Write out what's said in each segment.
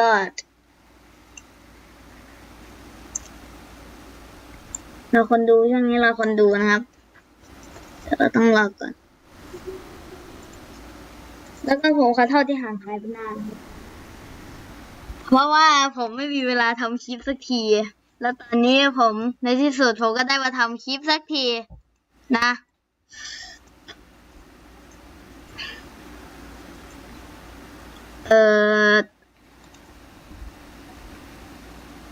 god เราคนดูช่วงนี้เราคนดูนะครับแต่เราต้องรอก่อน แล้วก็ผมขอโทษที่ห่างหายไปนาน เพราะว่าผมไม่มีเวลาทำคลิปสักที แล้วตอนนี้ผมในที่สุดผมก็ได้มาทำคลิปสักที นะ เออ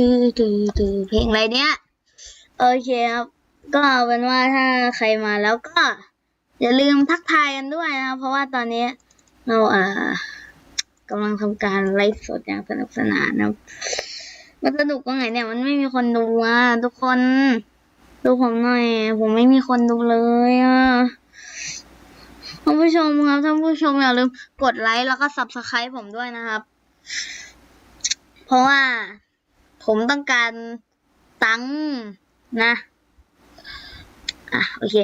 เพลงอะไรเนี้ย โอเคครับ ก็เป็นว่าถ้าใครมาแล้วก็ อย่าลืมทักทายกันด้วยนะ เพราะว่าตอนนี้เราอ่ากำลังทำการไลฟ์สดอย่างสนุกสนานนะมันสนุกตรงไหนเนี่ย มันไม่มีคนดูอะทุกคน ดูผมหน่อย ผมไม่มีคนดูเลยอะท่านผู้ชมครับท่านผู้ชมอย่าลืมกดไลค์แล้วก็ subscribe ผมด้วยนะครับ เพราะว่า ผมต้องการตังนะ อะ โอเค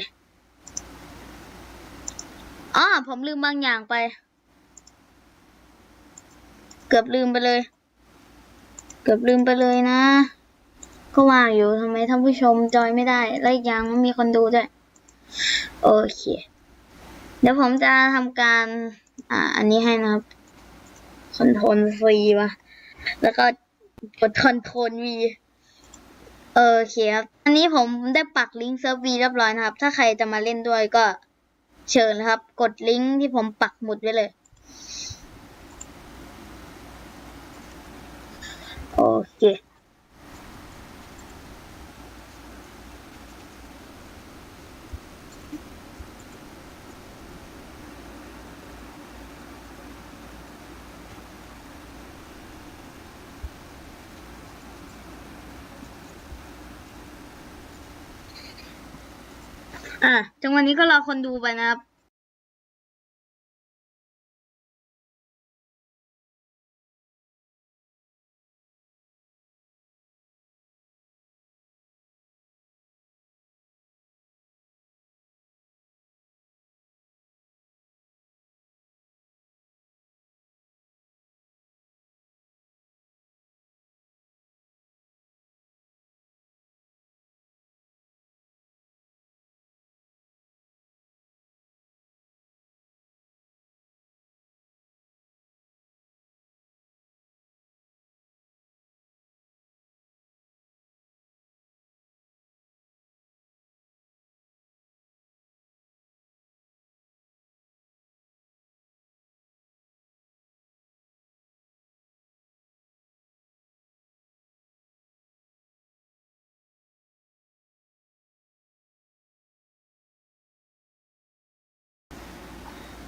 อ๋อผมลืมบางอย่างไป เกือบลืมไปเลย เกือบลืมไปเลยนะ ก็ว่าอยู่ทำไมท่านผู้ชมจอยไม่ได้ และอีกอย่างมันมีคนดูด้วย โอเค เดี๋ยวผมจะทำการ อ่า อันนี้ให้นะครับคอนโทรลซีวะแล้วก็ กดคอนโทรลวีโอเคครับ อันนี้ผมได้ปักลิงก์เซิร์ฟวีเรียบร้อยนะครับ ถ้าใครจะมาเล่นด้วยก็เชิญนะครับ กดลิงก์ที่ผมปักหมุดไว้เลย โอเค อะจังวันนี้ก็รอคนดูไปนะครับ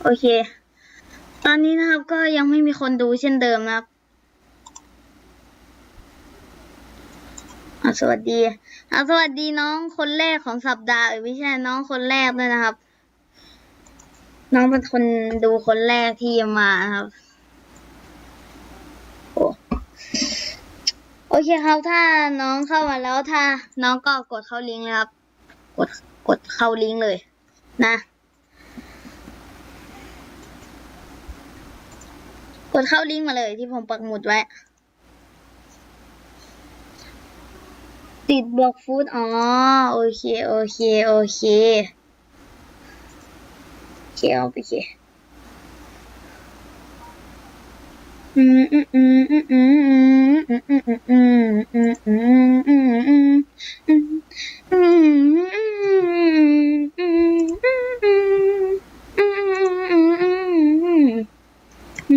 โอเค ตอนนี้นะครับก็ยังไม่มีคนดูเช่นเดิมนะครับอะสวัสดีอะสวัสดีน้องคนแรกของสัปดาห์เอ้ยไม่ใช่น้องคนแรกด้วยนะครับ น้องเป็นคนดูคนแรกที่มานะครับโอ้โอเคครับถ้าน้องเข้ามาแล้วถ้าน้องก็กดเข้าลิงก์เลยครับ กดกดเข้าลิงก์เลย นะ กดเข้าลิงก์มาเลยที่ผมปักหมุดไว้ ติดบล็อกฟูดอ๋อ โอเค โอเค โอเค โอเคเอาไปเคอืมอืมอืมอืมอืมอืมอืมอืมอืมอืมอืมอืมอืมอืมอืมอ่า ท่า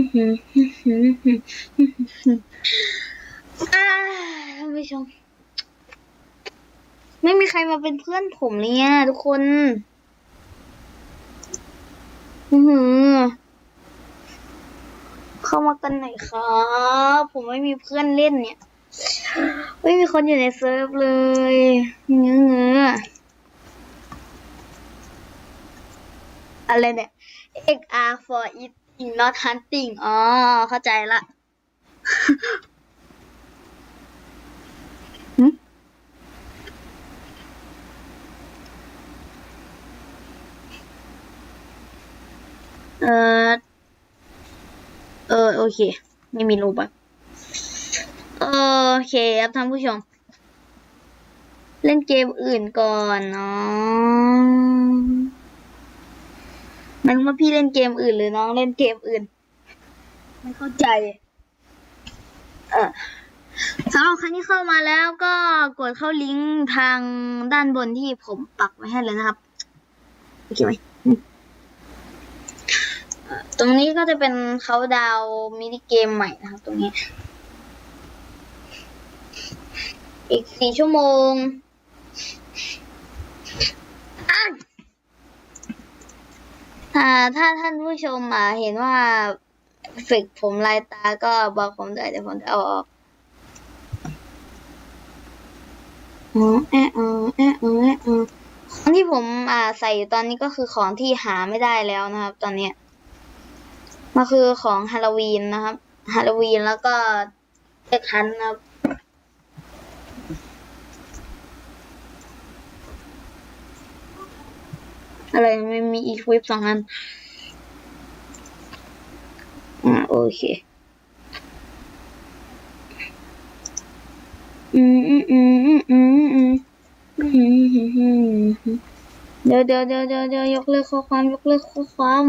นผู้ชม ไม่มีใครมาเป็นเพื่อนผมเลยเนี่ยทุกคนอือเข้ามากันหน่อยครับ ผมไม่มีเพื่อนเล่นเนี่ย ไม่มีคนอยู่ในเซิร์ฟเลยเงื้อเงื้ออะไรเนี่ย XR for it eating not hunting อ๋อ เข้าใจละหึเออ เออ โอเค ไม่มีรูปอะโอเคครับท่านผู้ชม เล่นเกมอื่นก่อนเนาะ หมันว่าพี่เล่นเกมอื่นหรือน้องเล่นเกมอื่น ไม่เข้าใจ เออสำหรับใครที่เข้ามาแล้วก็กดเข้าลิงก์ทางด้านบนที่ผมปักไว้ให้เลยนะครับโอเคไหมตรงนี้ก็จะเป็นเขาดาวมินิเกมใหม่นะครับ ตรงนี้ อีกสี่ชั่วโมงอ้าว ถ้าถ้าท่านผู้ชมอะเห็นว่าฝึกผมลายตาก็บอกผมด้วยเดี๋ยวผมจะเอาออกอ๋อแอะอ๋อแอะอ๋อแอะอ๋อของที่ผมอ่าใส่อยู่ตอนนี้ก็คือของที่หาไม่ได้แล้วนะครับ ตอนเนี้ยมันคือของฮาโลวีนนะครับฮาโลวีนแล้วก็เอ็กฮันนะครับ อะไรไม่มีอีควิปสองอัน อ่าโอเคอืมอืมอืมอืมอืมอืมอืมเดี๋ยวเดี๋ยวเดี๋ยวเดี๋ยวเดี๋ยวยกเลิกข้อความยกเลิกข้อความ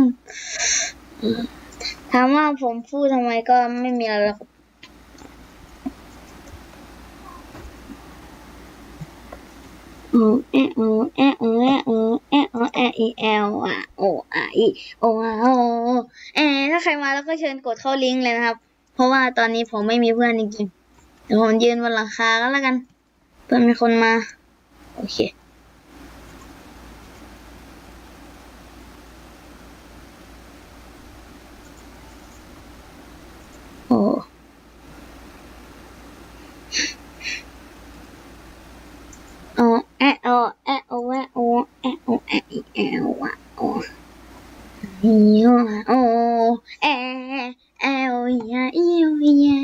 ถามว่าผมพูดทำไมก็ไม่มีอะไรหรอ กครับโอเอโอเอโอเออเออเออีเอลอะโออีโออะโอเอถ้าใครมาแล้วก็เชิญกดเข้าลิงก์เลยนะครับ เพราะว่าตอนนี้ผมไม่มีเพื่อนจริงๆเดี๋ยวผมยืนบนหลังคาก็แล้วกัน เพื่อนมีคนมา โอเค โอ้โอแอะโอแอะโอแอะโอแอะโอแอะอีแอลว่ะโออีโอโอแอะแอลยาอีโอยา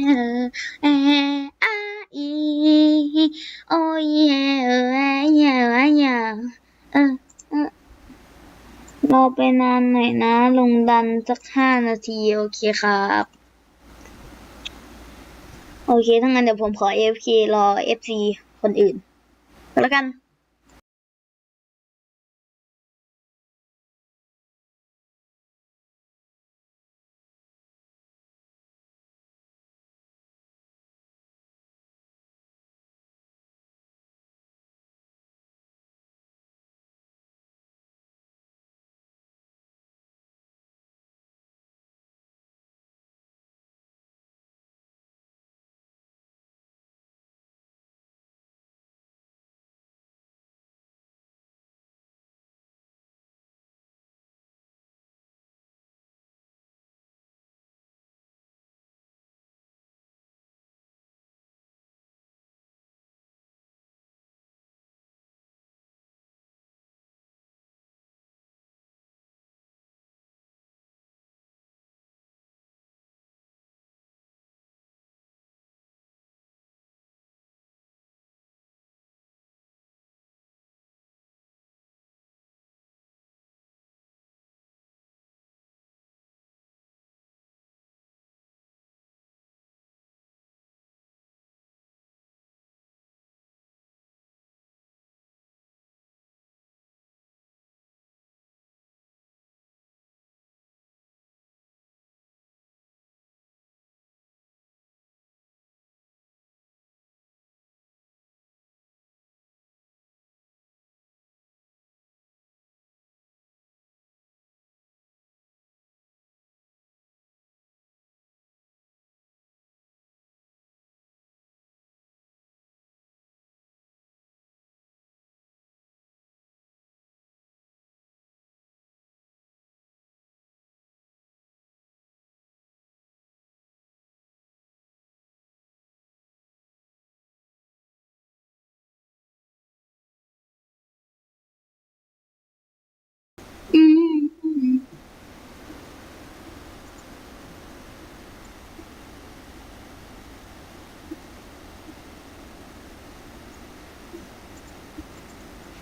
แอะอาอีโอยาเออยายาเออเออรอไปนานหน่อยนะ ลงดันสักห้านาที โอเคครับ โอเค ถ้างั้นเดี๋ยวผมขอ AFK รอ FC คนอื่นก็แล้วกัน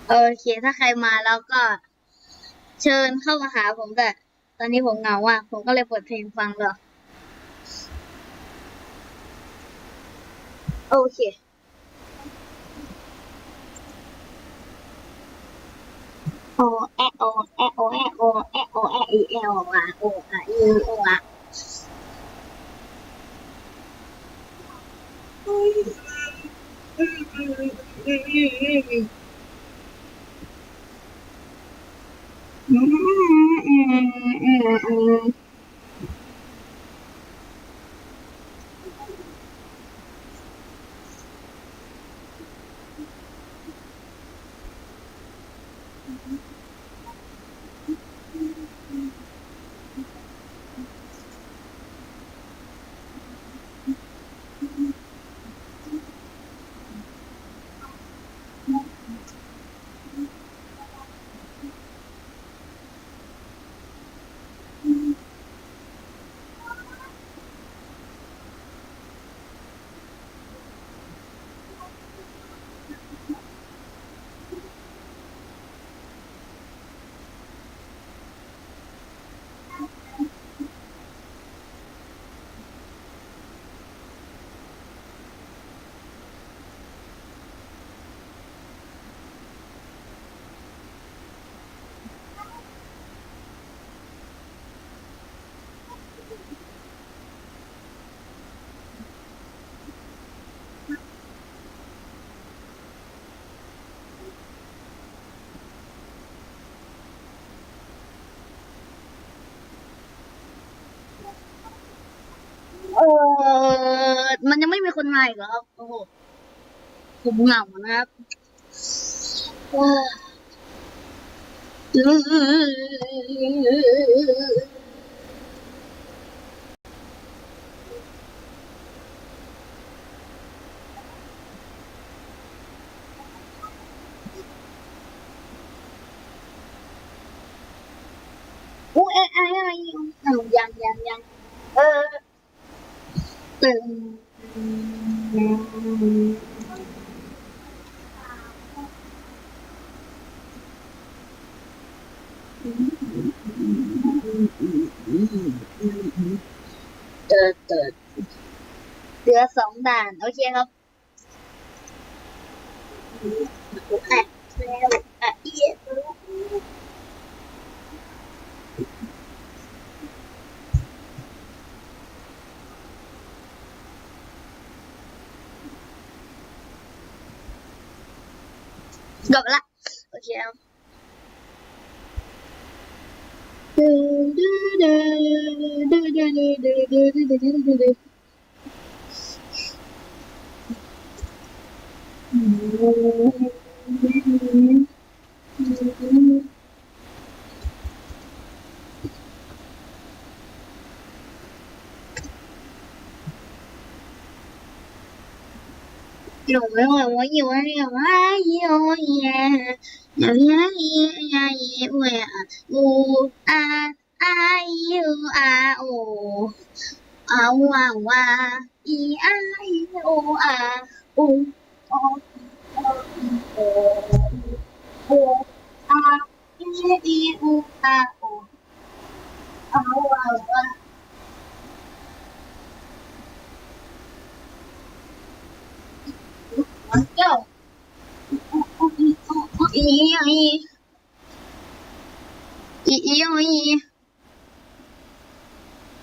โอเคถ้าใครมาแล้วก็ เชิญเข้ามาหาผมแต่ตอนนี้ผมเหงาอะ ผมก็เลยเปิดเพลงฟังเลยโอเคโอแอโอแอโอแอโอแอโอแออีเอลอะโออะอีโออะเอ Mm-hmm. คนใหม่เหรอโอ้โหผมเหงานะครับอู้เอ๊ะอะไรยังยังยังเออเออ được được đưa sống đàn ok không? hocam. 有没有我有啊有啊有耶，有呀耶呀耶喂啊呜啊啊哟啊哦啊呜啊呜啊咿啊咿哦啊呜哦哦哦哦啊咿咿呜啊呜啊呜啊呜啊。 อีอีอีอีอีอี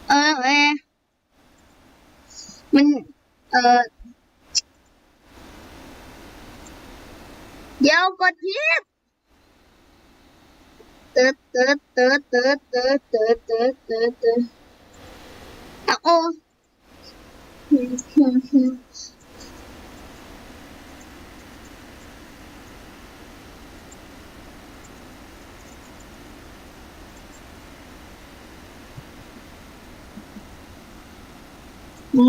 เออเออมันเออเดี๋ยวกด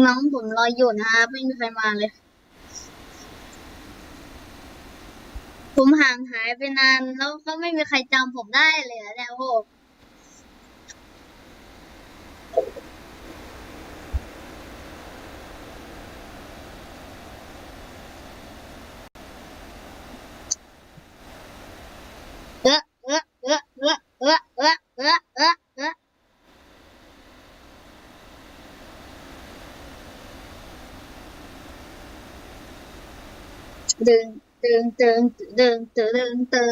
น้องผมรอยอยู่นะครับไม่มีใครมาเลย ผมห่างหายไปนาน แล้วก็ไม่มีใครจำผมได้เลยแล้วโอ้เออเออเออเออเออเออ tương tương tương tương tương tương tương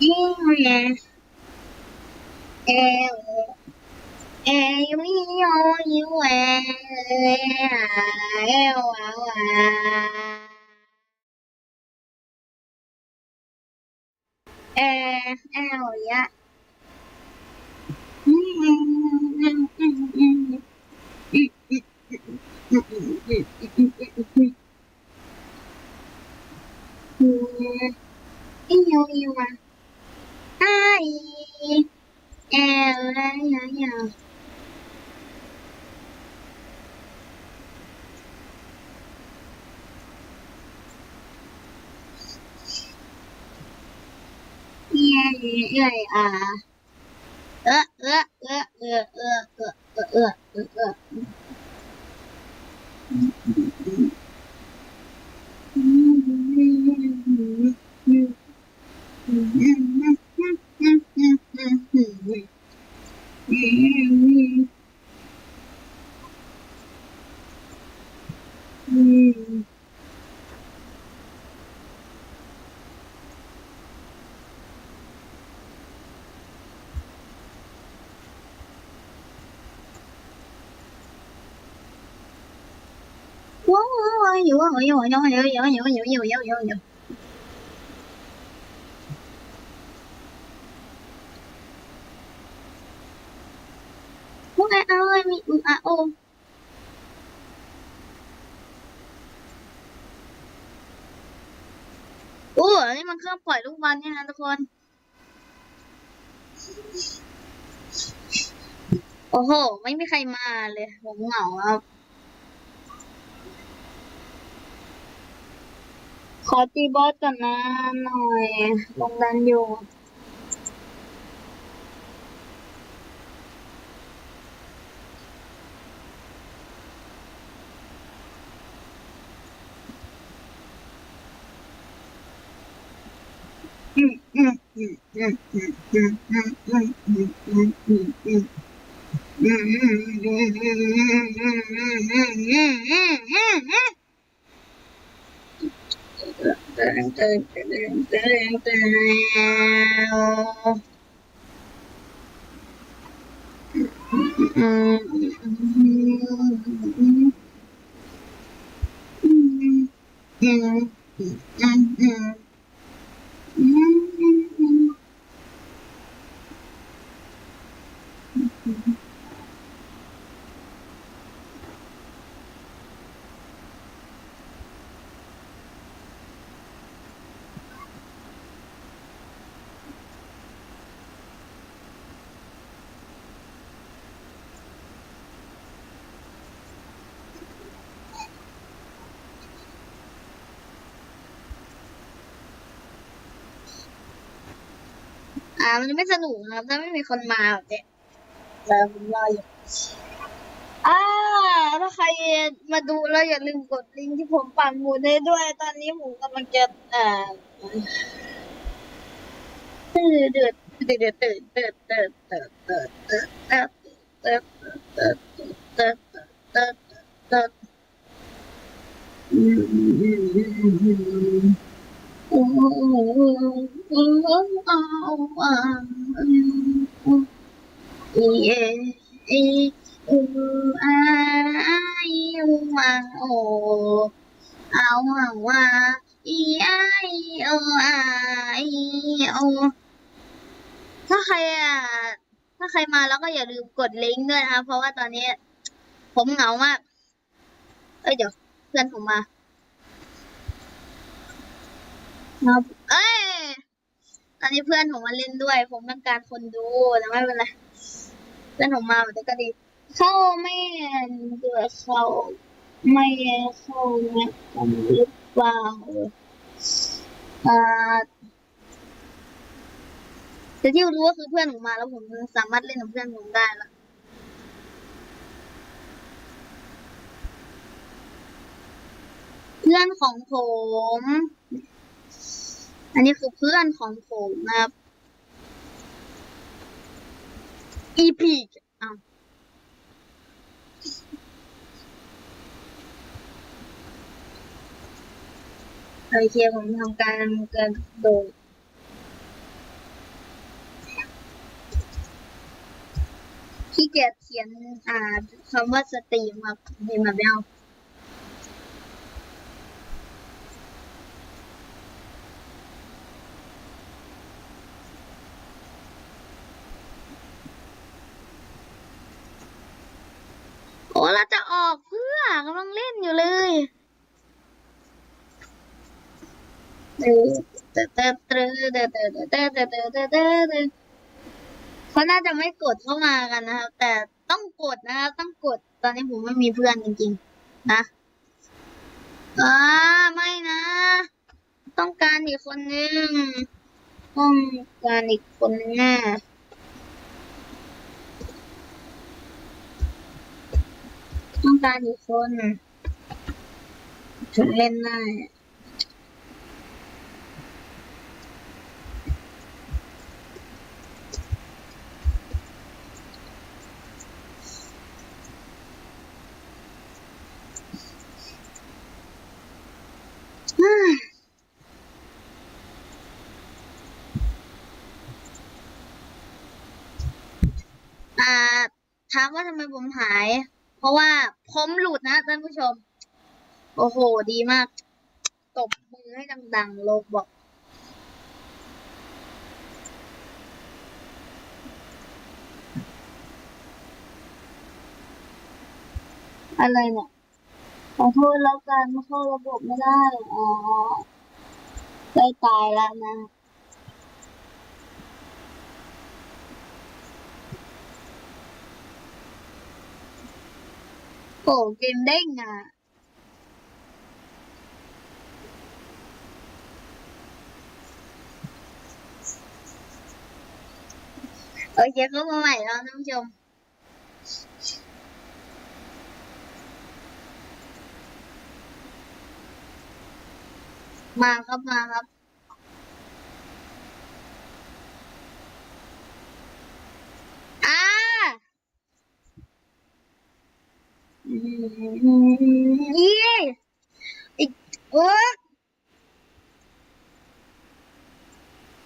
Yeah. Yeah. Em yêu yêu à, yêu à, à. Ê, eo dạ. Yêu yêu à. Ai. Eo, eo. นี่โยยูเอเอวอะเอเอวยะอีโย มึงไอ้เอาเลยมีอึอะโอโอ้อันนี้มันเครื่องปล่อยลูกบอลเนี่ยนะทุกคน โอ้โห ไม่มีใครมาเลย ผมเหงาครับ ขอตีบอสก่อนนะหน่อยลงดันอยู่ Mm-hmm. มันจะไม่สนุกนะครับ ถ้าไม่มีคนมาแบบเนี้ยแต่ผมรออยู่อ่าถ้าใครมาดูแล้วอย่าลืมกดลิงก์ที่ผมปักหมุดให้ด้วย ตอนนี้ผมกำลังจะอ่าเดือดเดือดเดือดเดือดเดือดเดือดเดือดเดือดเดือดเดือดเดือดเดือดเดือดเดือดเดือดเดือดอืมอืมอืมอืมอืม โอ้โอ้โอ้อ้าวอ้าวอีเออีอูอาอูอาโอเอาว่าอีไอโออาอีโอถ้าใครอะ ถ้าใครมาแล้วก็อย่าลืมกดลิงก์ด้วยนะคะเพราะว่าตอนนี้ ผมเหงามาก เอ้ยเดี๋ยวเพื่อนผมมาครับเอ้ย อนนี้เพื่อนผมมาเล่นด้วย ผมต้องการคนดูแต่ไม่เป็นไรเพื่อนผมมาแต่ก็ดี เข้าไม่เดือเขาไม่เข้าไม่หรือเปล่าอ่าแต่ที่รู้ก็คือเพื่อนผมมาแล้วผมสามารถเล่นกับเพื่อนผมได้ละเพื่อนของผม อันนี้คือเพื่อนของผมนะครับอีพีกอ้าวโอเคผมทำการกระโดดขี้เกียจเขียนอ่าคำว่าสตรีมครับเห็นแบบไม่เอา โอ้เราจะออกเพื่อกำลังเล่นอยู่เลยเขาน่าจะไม่กดเข้ามากันนะครับ แต่ต้องกดนะครับ ต้องกด ตอนนี้ผมไม่มีเพื่อนจริงๆ นะอ่าไม่นะ ต้องการอีกคนนึง ต้องการอีกคนนึงแน่ ต้องการอีกคนถึงเล่นได้อ่าถามว่าทำไมผมหาย เพราะว่า ผมหลุดนะท่านผู้ชม โอ้โห ดีมาก ตบมือให้ดังๆ โลกบอก อะไรเนี่ย ขอโทษแล้วกันเข้าระบบไม่ได้ อ๋อใกล้ตายแล้วนะ โอ้เกมเด้งอะโอเคเข้ามาใหม่แล้วท่านผู้ชมมาครับมาครับ อ่า อืมเย้อีกโอ้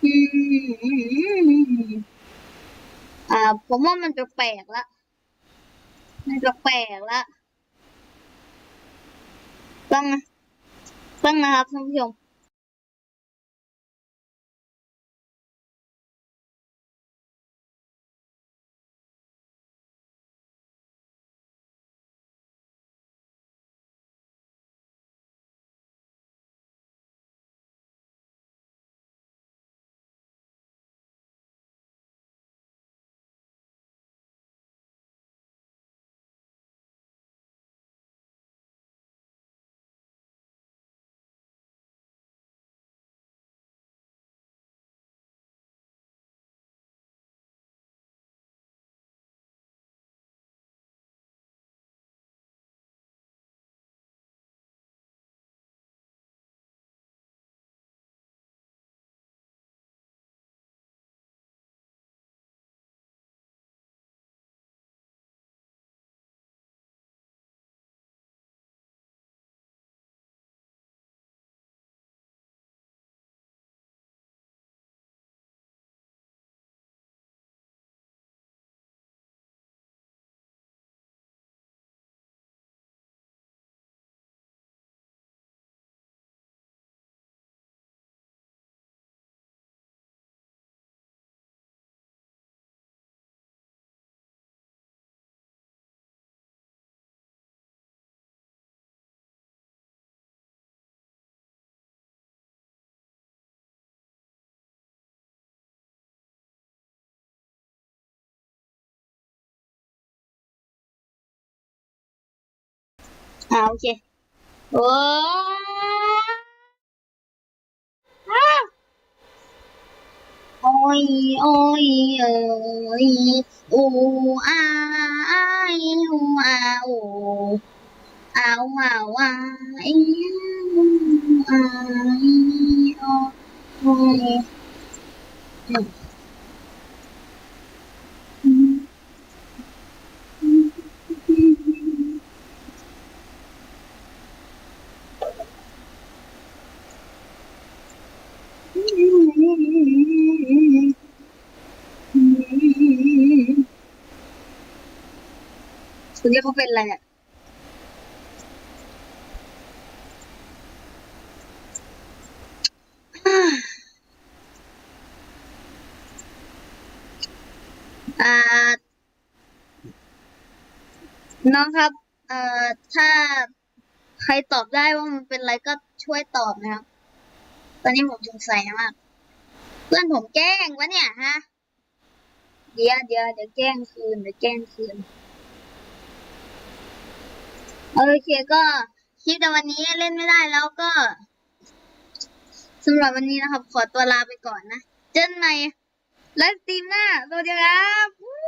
อืมอ่า ผมว่ามันจะแปลกละมันจะแปลกละต้องนะต้องนะครับท่านผู้ชม à ok. Ủa... À. ôi ôi ơi ù, a ai u, a ù ao ao a i, u, a, i, o ôi อายอูอาอูอ้าวอ้าวอ้ายคุณนี่เขาเป็นอะไรเนี่ยอ่า น้องครับ เอ่อ ถ้าใครตอบได้ว่ามันเป็นอะไรก็ช่วยตอบนะครับ ตอนนี้ผมสงสัยมาก เพื่อนผมแกล้งวะเนี่ยฮะ เดี๋ยวเดี๋ยวเดี๋ยวแกล้งคืนเดี๋ยวแกล้งคืน โอเคก็คลิปแต่วันนี้เล่นไม่ได้แล้วก็สำหรับวันนี้นะครับ ขอตัวลาไปก่อนนะ เจอกันใหม่ไลฟ์สตรีมหน้าสวัสดีครับ